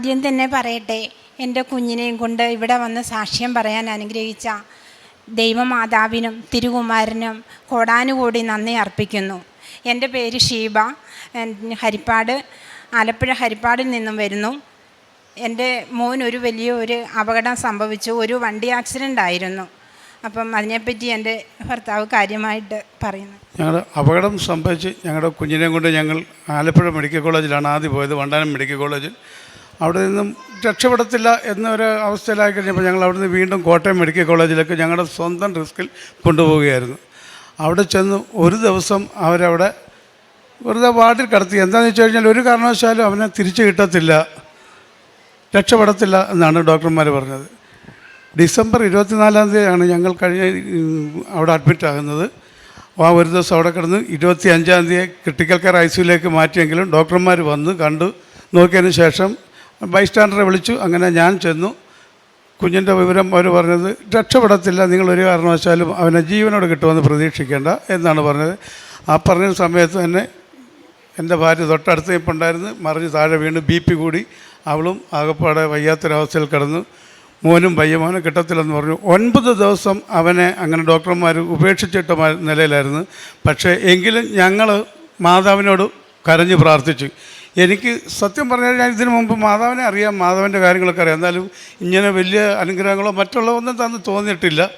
ആദ്യം തന്നെ പറയട്ടെ എന്റെ കുഞ്ഞിനെയും കൊണ്ട് ഇവിടെ വന്ന് സാക്ഷ്യം പറയാൻ അനുഗ്രഹിച്ച ദൈവമാതാവിനും തിരുകുമാരനും കോടാനുകൂടി നന്ദി അർപ്പിക്കുന്നു. എന്റെ പേര് ഷീബ ഹരിപ്പാട് ആലപ്പുഴ ഹരിപ്പാടിൽ നിന്നും വരുന്നു. എന്റെ മോൻ ഒരു വലിയ ഒരു അപകടം സംഭവിച്ചു ഒരു വണ്ടി ആക്സിഡന്റ് ആയിരുന്നു. അപ്പം അതിനെപ്പറ്റി എന്റെ ഭർത്താവ് കാര്യമായിട്ട് പറയുന്നു. ഞങ്ങൾ അപകടം സംഭവിച്ച് ഞങ്ങളുടെ കുഞ്ഞിനെയും കൊണ്ട് ഞങ്ങൾ ആലപ്പുഴ മെഡിക്കൽ കോളേജിലാണ് ആദ്യം പോയത് വണ്ടാനം മെഡിക്കൽ കോളേജിൽ. അവിടെ നിന്നും രക്ഷപ്പെടത്തില്ല എന്നൊരു അവസ്ഥയിലായി കഴിഞ്ഞപ്പോൾ ഞങ്ങൾ അവിടുന്ന് വീണ്ടും കോട്ടയം മെഡിക്കൽ കോളേജിലേക്ക് ഞങ്ങളുടെ സ്വന്തം റിസ്കിൽ കൊണ്ടുപോവുകയായിരുന്നു. അവിടെ ചെന്ന് ഒരു ദിവസം അവരവിടെ വെറുതെ വാർഡിൽ കിടത്തി. എന്താണെന്ന് വെച്ച് കഴിഞ്ഞാൽ ഒരു കാരണവശാലും അവനെ തിരിച്ചു കിട്ടത്തില്ല രക്ഷപ്പെടത്തില്ല എന്നാണ് ഡോക്ടർമാർ പറഞ്ഞത്. ഡിസംബർ ഇരുപത്തിനാലാം തീയതിയാണ് ഞങ്ങൾ കഴിഞ്ഞ അവിടെ അഡ്മിറ്റ് ആകുന്നത്. ആ ഒരു ദിവസം അവിടെ കിടന്ന് ഇരുപത്തി അഞ്ചാം തീയതി ക്രിട്ടിക്കൽ കെയർ ഐ സിയിലേക്ക് മാറ്റിയെങ്കിലും ഡോക്ടർമാർ വന്ന് കണ്ടു. നോക്കിയതിന് ശേഷം ബൈസ്റ്റാൻഡറെ വിളിച്ചു. അങ്ങനെ ഞാൻ ചെന്നു. കുഞ്ഞിന്റെ വിവരം അവർ പറഞ്ഞത് രക്ഷപ്പെടത്തില്ല നിങ്ങൾ ഒരു കാരണവശാലും അവനെ ജീവനോട് കിട്ടുമെന്ന് പ്രതീക്ഷിക്കേണ്ട എന്നാണ് പറഞ്ഞത്. ആ പറഞ്ഞ സമയത്ത് തന്നെ എന്റെ ഭാര്യ തൊട്ടടുത്ത് ഇപ്പം ഉണ്ടായിരുന്നു. മറിഞ്ഞ് താഴെ വീണ് ബി പി കൂടി. അവളും ആകപ്പാടെ വയ്യാത്തൊരവസ്ഥയിൽ കിടന്നു. മോനും പയ്യ മോനും കിട്ടത്തില്ലെന്ന് പറഞ്ഞു. ഒൻപത് ദിവസം അവനെ അങ്ങനെ ഡോക്ടർമാർ ഉപേക്ഷിച്ചിട്ട നിലയിലായിരുന്നു. പക്ഷേ എങ്കിലും ഞങ്ങൾ മാതാവിനോട് കരഞ്ഞ് പ്രാർത്ഥിച്ചു. എനിക്ക് സത്യം പറഞ്ഞാൽ ഞാൻ ഇതിനു മുമ്പ് മാതാവിനെ അറിയാം മാതാവിന്റെ കാര്യങ്ങളൊക്കെ അറിയാം. എന്നാലും ഇങ്ങനെ വലിയ അനുഗ്രഹങ്ങളോ മറ്റുള്ള ഒന്നും തന്ന് തോന്നിയിട്ടില്ല.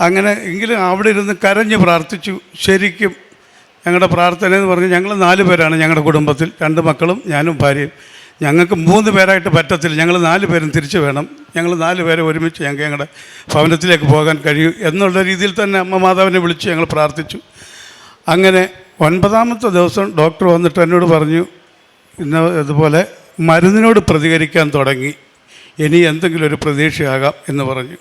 അങ്ങനെ എങ്കിലും അവിടെ ഇരുന്ന് കരഞ്ഞ് പ്രാർത്ഥിച്ചു ശരിക്കും ഞങ്ങളുടെ പ്രാർത്ഥന എന്ന് പറഞ്ഞ് ഞങ്ങൾ നാല് പേരാണ് ഞങ്ങളുടെ കുടുംബത്തിൽ. രണ്ട് മക്കളും ഞാനും ഭാര്യയും. ഞങ്ങൾക്ക് മൂന്ന് പേരായിട്ട് പറ്റത്തില്ല. ഞങ്ങൾ നാല് പേരും തിരിച്ചു വേണം. ഞങ്ങൾ നാല് പേരെ ഒരുമിച്ച് ഞങ്ങൾക്ക് ഞങ്ങളുടെ ഭവനത്തിലേക്ക് പോകാൻ കഴിയൂ എന്നുള്ള രീതിയിൽ തന്നെ അമ്മ മാതാവിനെ വിളിച്ച് ഞങ്ങൾ പ്രാർത്ഥിച്ചു. അങ്ങനെ ഒൻപതാമത്തെ ദിവസം ഡോക്ടർ വന്നിട്ട് എന്നോട് പറഞ്ഞു ഇന്ന ഇതുപോലെ മരുന്നിനോട് പ്രതികരിക്കാൻ തുടങ്ങി. ഇനി എന്തെങ്കിലും ഒരു പ്രതീക്ഷയാകാം എന്ന് പറഞ്ഞു.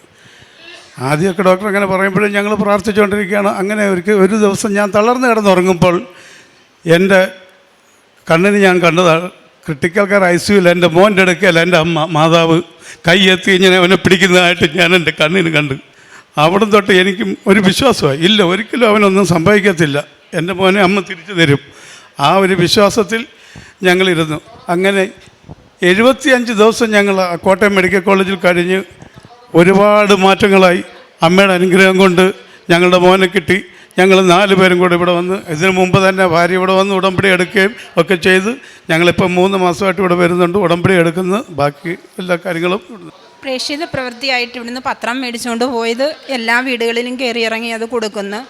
ആദ്യമൊക്കെ ഡോക്ടർ അങ്ങനെ പറയുമ്പോഴും ഞങ്ങൾ പ്രാർത്ഥിച്ചുകൊണ്ടിരിക്കുകയാണ്. അങ്ങനെ ഒരിക്കൽ ഒരു ദിവസം ഞാൻ തളർന്ന് കിടന്നുറങ്ങുമ്പോൾ എന്റെ കണ്ണിന് ഞാൻ കണ്ടതാണ് ക്രിട്ടിക്കൽ കെയർ ഐ സിയുൽ എന്റെ മോന്റെ അടുക്കൽ എന്റെ അമ്മ മാതാവ് കൈയെത്തി ഇങ്ങനെ അവനെ പിടിക്കുന്നതായിട്ട് ഞാൻ എന്റെ കണ്ണിന് കണ്ടു. അവിടെ തൊട്ട് എനിക്കും ഒരു വിശ്വാസമായി. ഇല്ല ഒരിക്കലും അവനൊന്നും സംഭവിക്കത്തില്ല. എന്റെ മോനെ അമ്മ തിരിച്ചു തരും. ആ ഒരു വിശ്വാസത്തിൽ ഞങ്ങളിരുന്നു. അങ്ങനെ എഴുപത്തിയഞ്ച് ദിവസം ഞങ്ങൾ കോട്ടയം മെഡിക്കൽ കോളേജിൽ കഴിഞ്ഞ് ഒരുപാട് മാറ്റങ്ങളായി. അമ്മയുടെ അനുഗ്രഹം കൊണ്ട് ഞങ്ങളുടെ മോനെ കിട്ടി. ഞങ്ങൾ നാല് പേരും കൂടെ ഇവിടെ വന്ന് ഇതിനു മുമ്പ് തന്നെ ഭാര്യ ഇവിടെ വന്ന് ഉടമ്പടി എടുക്കുകയും ഒക്കെ ചെയ്ത് ഞങ്ങളിപ്പം മൂന്ന് മാസമായിട്ട് ഇവിടെ വരുന്നുണ്ട് ഉടമ്പടി എടുക്കുന്നു. ബാക്കി എല്ലാ കാര്യങ്ങളും പ്രേക്ഷിത പ്രവൃത്തിയായിട്ട് ഇവിടുന്ന് പത്രം മേടിച്ചുകൊണ്ട് പോയത് എല്ലാ വീടുകളിലും കയറി ഇറങ്ങി അത് കൊടുക്കുന്നു.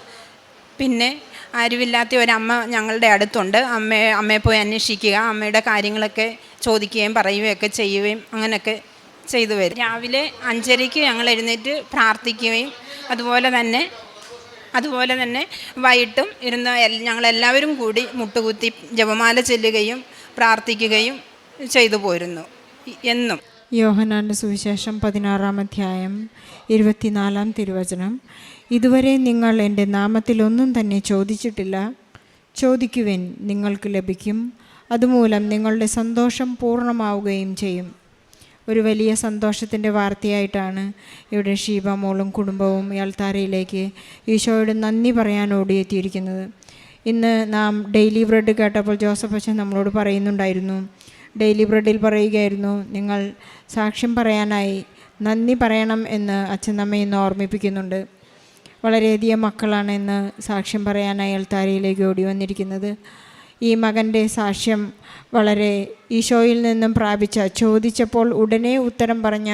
പിന്നെ ആരുമില്ലാത്ത ഒരമ്മ ഞങ്ങളുടെ അടുത്തുണ്ട്. അമ്മയെ അമ്മയെ പോയി അന്വേഷിക്കുക അമ്മയുടെ കാര്യങ്ങളൊക്കെ ചോദിക്കുകയും പറയുകയൊക്കെ ചെയ്യുകയും അങ്ങനെയൊക്കെ ചെയ്തു വരും. രാവിലെ അഞ്ചരയ്ക്ക് ഞങ്ങൾ എഴുന്നേറ്റ് പ്രാർത്ഥിക്കുകയും അതുപോലെ തന്നെ അതുപോലെ തന്നെ വൈകിട്ടും ഇരുന്ന് ഞങ്ങളെല്ലാവരും കൂടി മുട്ടുകുത്തി ജപമാല ചെല്ലുകയും പ്രാർത്ഥിക്കുകയും ചെയ്തു പോരുന്നു. എന്നും. യോഹനാന്റെ സുവിശേഷം പതിനാറാം അധ്യായം ഇരുപത്തിനാലാം തിരുവചനം. ഇതുവരെ നിങ്ങൾ എന്റെ നാമത്തിലൊന്നും തന്നെ ചോദിച്ചിട്ടില്ല. ചോദിക്കുവൻ നിങ്ങൾക്ക് ലഭിക്കും. അതുമൂലം നിങ്ങളുടെ സന്തോഷം പൂർണമാവുകയും ചെയ്യും. ഒരു വലിയ സന്തോഷത്തിന്റെ വാർത്തയായിട്ടാണ് ഇവിടെ ഷീബ മോളും കുടുംബവും യാൽത്താരയിലേക്ക് ഈശോയോട് നന്ദി പറയാൻ ഓടിയെത്തിയിരിക്കുന്നത്. ഇന്ന് നാം ഡെയിലി ബ്രെഡ് കേട്ടപ്പോൾ ജോസഫ് അച്ഛൻ നമ്മളോട് പറയുന്നുണ്ടായിരുന്നു. ഡെയിലി ബ്രെഡിൽ പറയുകയായിരുന്നു നിങ്ങൾ സാക്ഷ്യം പറയാനായി നന്ദി പറയണം എന്ന് അച്ഛൻ നമ്മെ ഇന്ന് ഓർമ്മിപ്പിക്കുന്നുണ്ട്. വളരെയധികം മക്കളാണ് ഇന്ന് സാക്ഷ്യം പറയാനായി അൾത്താരയിലേക്ക് ഓടി വന്നിരിക്കുന്നത്. ഈ മകന്റെ സാക്ഷ്യം വളരെ ഈശോയിൽ നിന്നും പ്രാപിച്ച ചോദിച്ചപ്പോൾ ഉടനെ ഉത്തരം പറഞ്ഞ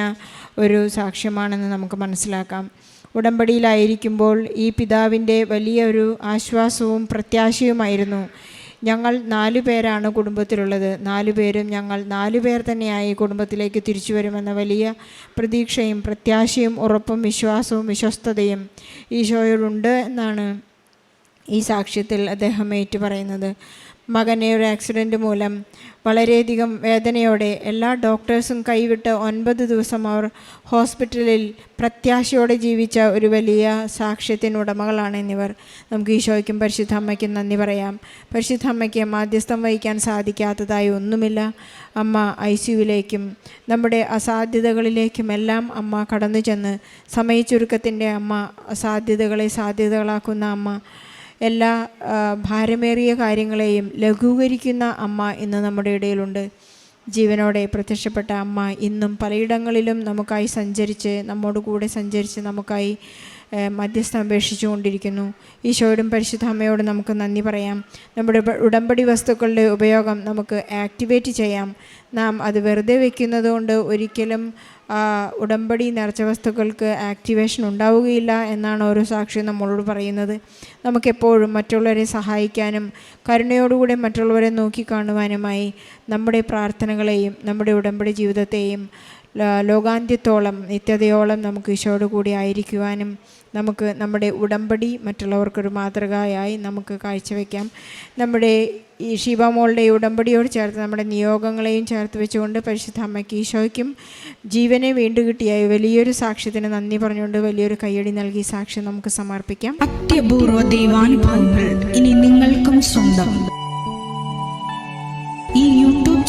ഒരു സാക്ഷ്യമാണെന്ന് നമുക്ക് മനസ്സിലാക്കാം. ഉടമ്പടിയിലായിരിക്കുമ്പോൾ ഈ പിതാവിന്റെ വലിയൊരു ആശ്വാസവും പ്രത്യാശയുമായിരുന്നു. ഞങ്ങൾ നാലു പേരാണ് കുടുംബത്തിലുള്ളത്. നാലു പേരും ഞങ്ങൾ നാലു പേർ തന്നെയായി കുടുംബത്തിലേക്ക് തിരിച്ചു വരുമെന്ന വലിയ പ്രതീക്ഷയും പ്രത്യാശയും ഉറപ്പും വിശ്വാസവും വിശ്വസ്തതയും ഈശോയോടുണ്ട് എന്നാണ് ഈ സാക്ഷ്യത്തിൽ അദ്ദേഹം ഏറ്റു പറയുന്നത് മകനെ ഒരു ആക്സിഡന്റ് മൂലം വളരെയധികം വേദനയോടെ എല്ലാ ഡോക്ടേഴ്സും കൈവിട്ട് ഒൻപത് ദിവസം അവർ ഹോസ്പിറ്റലിൽ പ്രത്യാശയോടെ ജീവിച്ച ഒരു വലിയ സാക്ഷ്യത്തിന് ഉടമകളാണ് എന്നിവർ. നമുക്ക് ഈശോയ്ക്കും പരിശുദ്ധ അമ്മയ്ക്കും നന്ദി പറയാം. പരിശുദ്ധ അമ്മയ്ക്ക് മാധ്യസ്ഥം വഹിക്കാൻ സാധിക്കാത്തതായി ഒന്നുമില്ല. അമ്മ ഐ സിയുവിലേക്കും നമ്മുടെ അസാധ്യതകളിലേക്കുമെല്ലാം അമ്മ കടന്നു ചെന്ന് സമയച്ചുരുക്കത്തിന്റെ അമ്മ അസാധ്യതകളെ സാധ്യതകളാക്കുന്ന അമ്മ എല്ലാ ഭാരമേറിയ കാര്യങ്ങളെയും ലഘൂകരിക്കുന്ന അമ്മ ഇന്ന് നമ്മുടെ ഇടയിലുണ്ട്. ജീവനോടെ പ്രത്യക്ഷപ്പെട്ട അമ്മ ഇന്നും പലയിടങ്ങളിലും നമുക്കായി സഞ്ചരിച്ച് നമ്മോട് കൂടെ സഞ്ചരിച്ച് നമുക്കായി ഏഹ്, അപേക്ഷിച്ചു കൊണ്ടിരിക്കുന്നു ഈശോയോടും പരിശുദ്ധ അമ്മയോടും നമുക്ക് നന്ദി പറയാം. നമ്മുടെ ഉടമ്പടി വസ്തുക്കളുടെ ഉപയോഗം നമുക്ക് ആക്ടിവേറ്റ് ചെയ്യാം. നാം അത് വെറുതെ വെക്കുന്നതുകൊണ്ട് ഒരിക്കലും ഉടമ്പടി നിറച്ച വസ്തുക്കൾക്ക് ആക്ടിവേഷൻ ഉണ്ടാവുകയില്ല എന്നാണ് ഓരോ സാക്ഷിയും നമ്മളോട് പറയുന്നത്. നമുക്കെപ്പോഴും മറ്റുള്ളവരെ സഹായിക്കാനും കരുണയോടുകൂടെ മറ്റുള്ളവരെ നോക്കിക്കാണുവാനുമായി നമ്മുടെ പ്രാർത്ഥനകളെയും നമ്മുടെ ഉടമ്പടി ജീവിതത്തെയും ലോകാന്ത്യത്തോളം നിത്യതയോളം നമുക്ക് ഈശോയോട് കൂടി ആയിരിക്കുവാനും നമുക്ക് നമ്മുടെ ഉടമ്പടി മറ്റുള്ളവർക്കൊരു മാതൃകയായി നമുക്ക് കാഴ്ചവെക്കാം. നമ്മുടെ ഈ ശിവമോളുടെ ഉടമ്പടിയോട് ചേർത്ത് നമ്മുടെ നിയോഗങ്ങളെയും ചേർത്ത് വെച്ചുകൊണ്ട് പരിശുദ്ധ അമ്മയ്ക്ക് ഈശോയ്ക്കും ജീവനെ വീണ്ടു കിട്ടിയായി വലിയൊരു സാക്ഷ്യത്തിന് നന്ദി പറഞ്ഞുകൊണ്ട് വലിയൊരു കയ്യടി നൽകി സാക്ഷ്യം നമുക്ക് സമർപ്പിക്കാം. അത്യപൂർവ ദൈവാനുഭവങ്ങൾ ഇനി നിങ്ങൾക്കും സ്വന്തം.